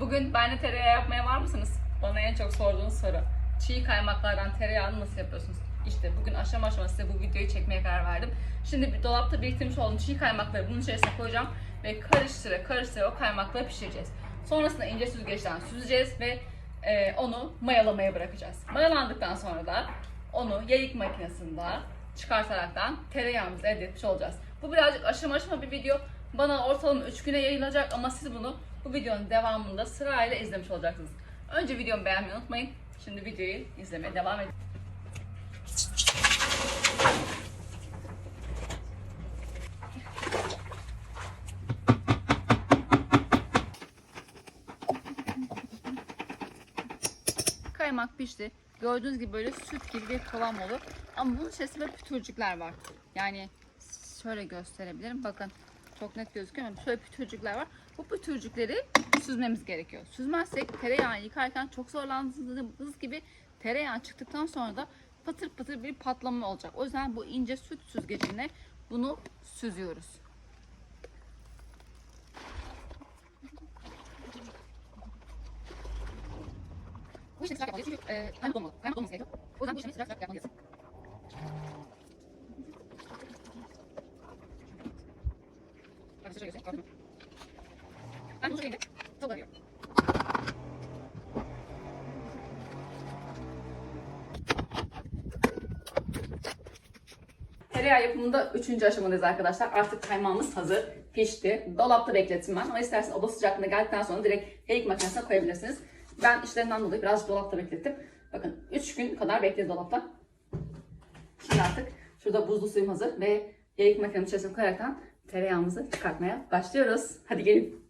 Bugün benle tereyağı yapmaya var mısınız? Bana en çok sorduğunuz soru. Çiğ kaymaklardan tereyağını nasıl yapıyorsunuz? İşte bugün aşama aşama size bu videoyu çekmeye karar verdim. Şimdi bir dolapta biriktirmiş olduğum çiğ kaymakları bunun içerisine koyacağım ve karıştıra karıştıra o kaymakları pişireceğiz. Sonrasında ince süzgeçten süzeceğiz ve e, onu mayalamaya bırakacağız. Mayalandıktan sonra da onu yayık makinesinde çıkartaraktan tereyağımızı elde etmiş olacağız. Bu birazcık aşama aşama bir video. Bana ortalama 3 güne yayılacak ama siz bunu bu videonun devamında sırayla izlemiş olacaksınız. Önce videomu beğenmeyi unutmayın. Şimdi videoyu izlemeye devam edin. Kaymak pişti. Gördüğünüz gibi böyle süt gibi bir kıvam olur. Ama bunun içerisinde böyle pütürcükler var. Yani şöyle gösterebilirim. Bakın çok net gözüküyor ama şöyle pütürcükler var. Bu pütürcükleri süzmemiz gerekiyor. Süzmezsek tereyağı yıkarken çok zorlandığımız gibi tereyağı çıktıktan sonra da patır patır bir patlama olacak. O yüzden bu ince süt süzgecine bunu süzüyoruz. Bu işlemi sıcak yapmalıyız çünkü e, kaymak olmalı. Kaymak olması gerekiyor. O yüzden bu işlemi sıcak sıcak yapmalıyız. Şöyle göstereyim. Tereyağı yapımında 3. aşamadayız arkadaşlar. Artık kaymağımız hazır, pişti. Dolapta beklettim ben ama isterseniz oda sıcaklığına geldikten sonra direkt yayık makinesine koyabilirsiniz. Ben işlerinden dolayı biraz dolapta beklettim. Bakın 3 gün kadar bekledi dolapta. Şimdi artık şurada buzlu suyum hazır ve yayık makinenin içerisine koyaraktan tereyağımızı çıkartmaya başlıyoruz. Hadi gelin.